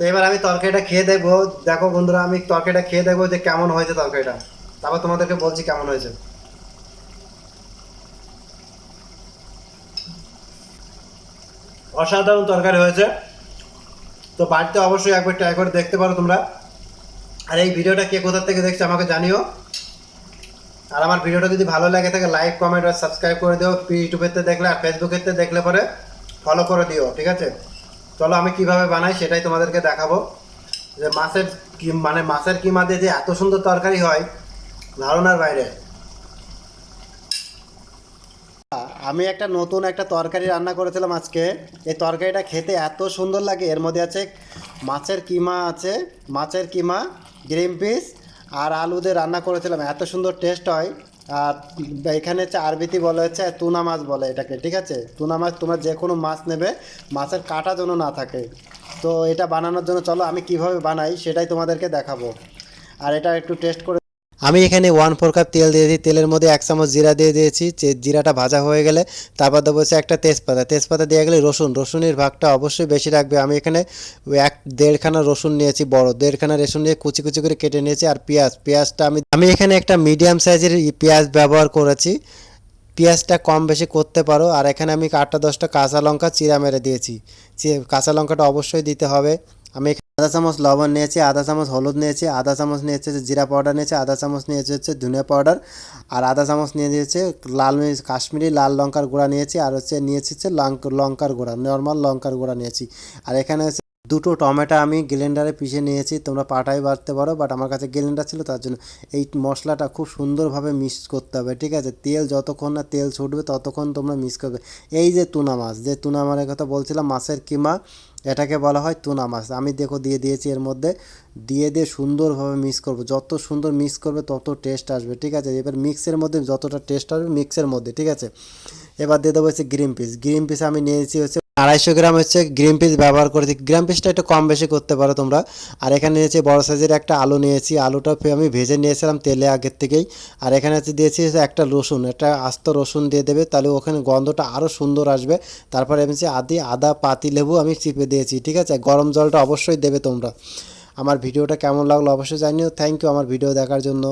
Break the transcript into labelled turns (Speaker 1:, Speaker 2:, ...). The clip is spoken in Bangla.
Speaker 1: তো এবার আমি তরকারিটা খেয়ে দেখব। দেখো বন্ধুরা, আমি তরকারিটা খেয়ে দেখব যে কেমন হয়েছে তরকারিটা। তারপর তোমাদেরকে বলছি কেমন হয়েছে। অসাধারণ তরকারি হয়েছে। তো বাড়িতে অবশ্যই একবার ট্রাই করে দেখতে পারো তোমরা। আর এই ভিডিওটা কে কোথা থেকে দেখছ আমাকে জানিও। আর আমার ভিডিওটা যদি ভালো লাগে থাকে লাইক কমেন্ট আর সাবস্ক্রাইব করে দিও। ইউটিউবেতে দেখলে আর ফেসবুকেতে দেখলে পরে ফলো করে দিও, ঠিক আছে? চলো আমি কীভাবে বানাই সেটাই তোমাদেরকে দেখাবো। যে মাছের মানে মাছের কিমা দিয়ে যে এত সুন্দর তরকারি হয় ধারণার বাইরে। আমি একটা নতুন একটা তরকারি রান্না করেছিলাম আজকে। এই তরকারিটা খেতে এত সুন্দর লাগে। এর মধ্যে আছে মাছের কিমা আছে, মাছের কিমা, গ্রিন পিস আর আলু দিয়ে রান্না করেছিলাম। এত সুন্দর টেস্ট হয়। আর এখানে হচ্ছে আরবিতি বলা হচ্ছে তুনা মাছ বলে এটাকে, ঠিক আছে? তুনা মাছ, তোমরা যে কোনো মাছ নেবে, মাছের কাটা যেন না থাকে। তো এটা বানানোর জন্য চলো আমি কীভাবে বানাই সেটাই তোমাদেরকে দেখাবো। আর এটা একটু টেস্ট করে আমি এখানে ওয়ান ফোর কাপ তেল দিয়েছি। তেলের মধ্যে এক চামচ জিরা দিয়ে দিয়েছি। যে জিরাটা ভাজা হয়ে গেলে তারপর দেবো একটা তেজপাতা। তেজপাতা দিয়ে গেলে রসুন। রসুনের ভাগটা অবশ্যই বেশি রাখবে। আমি এখানে এক দেড়খানা রসুন নিয়েছি, বড়। দেড়খানা রসুন নিয়ে কুচি কুচি করে কেটে নিয়েছি আর পেঁয়াজ। পেঁয়াজটা আমি আমি এখানে একটা মিডিয়াম সাইজের পেঁয়াজ ব্যবহার করেছি। পেঁয়াজটা কম বেশি করতে পারো। আর এখানে আমি আটটা দশটা কাঁচা লঙ্কা চিরা মেরে দিয়েছি। কাঁচা লঙ্কাটা অবশ্যই দিতে হবে। আমি আধা চামচ লবণ নিয়েছি আধা চামচ হলুদ নিয়েছি আধা চামচ নিয়েছে জিরা পাউডার নিয়েছে আধা চামচ নিয়েছে হচ্ছে ধনিয়া পাউডার, আর আধা চামচ নিয়ে দিয়েছে লাল মির্চ কাশ্মীরি লাল লঙ্কার গুঁড়া নিয়েছি, আর হচ্ছে নিয়েছি হচ্ছে লঙ্ক- লঙ্কার গুঁড়া, নর্মাল লঙ্কার গুঁড়া নিয়েছি, আর এখানে দুটো টমেটো আমি গ্রাইন্ডারে পিষে নিয়েছি, তোমরা পাটাই বাড়তে পারো বাট আমার কাছে গ্রাইন্ডার ছিল, তার জন্য এই মশলাটা খুব সুন্দরভাবে মিক্স করতে হবে, ঠিক আছে? তেল যতক্ষণ না তেল ছুটবে, ততক্ষণ তোমরা মিক্স করবে। এই যে তুনা মাছ, যে তুনা মাছের কথা বলছিলাম, মাছের কিমা, এটাকে বলা হয় তুনা মাছ। আমি দেখো দিয়ে দিয়েছি এর মধ্যে, দিয়ে দিয়ে সুন্দরভাবে মিক্স করব। যত সুন্দর মিক্স করবে, তত টেস্ট আসবে, ঠিক আছে? এবার মিক্সের মধ্যে যতটা টেস্ট আসবে মিক্সের মধ্যে, ঠিক আছে? এবার দিয়ে দেবো হচ্ছে গ্রিন পিস গ্রিন পিস আমি নিয়েছি হচ্ছে আড়াইশো গ্রাম হচ্ছে গ্রিন পিস ব্যবহার করেছি গ্রিন পিসটা একটু কম বেশি করতে পারো তোমরা। আর এখানে নিয়েছি বড় সাইজের একটা আলু নিয়েছি। আলুটা আমি ভেজে নিয়েছিলাম তেলে আগের থেকেই। আর এখানে হচ্ছে দিয়েছি একটা রসুন। একটা আস্ত রসুন দিয়ে দেবে, তাহলে ওখানে গন্ধটা আরও সুন্দর আসবে। তারপরে আমি আদি আদা পাতি লেবু আমি চিপে দিয়েছি, ঠিক আছে? গরম জলটা অবশ্যই দেবে তোমরা। আমার ভিডিওটা কেমন লাগল অবশ্যই জানিও। থ্যাংক ইউ আমার ভিডিও দেখার জন্য।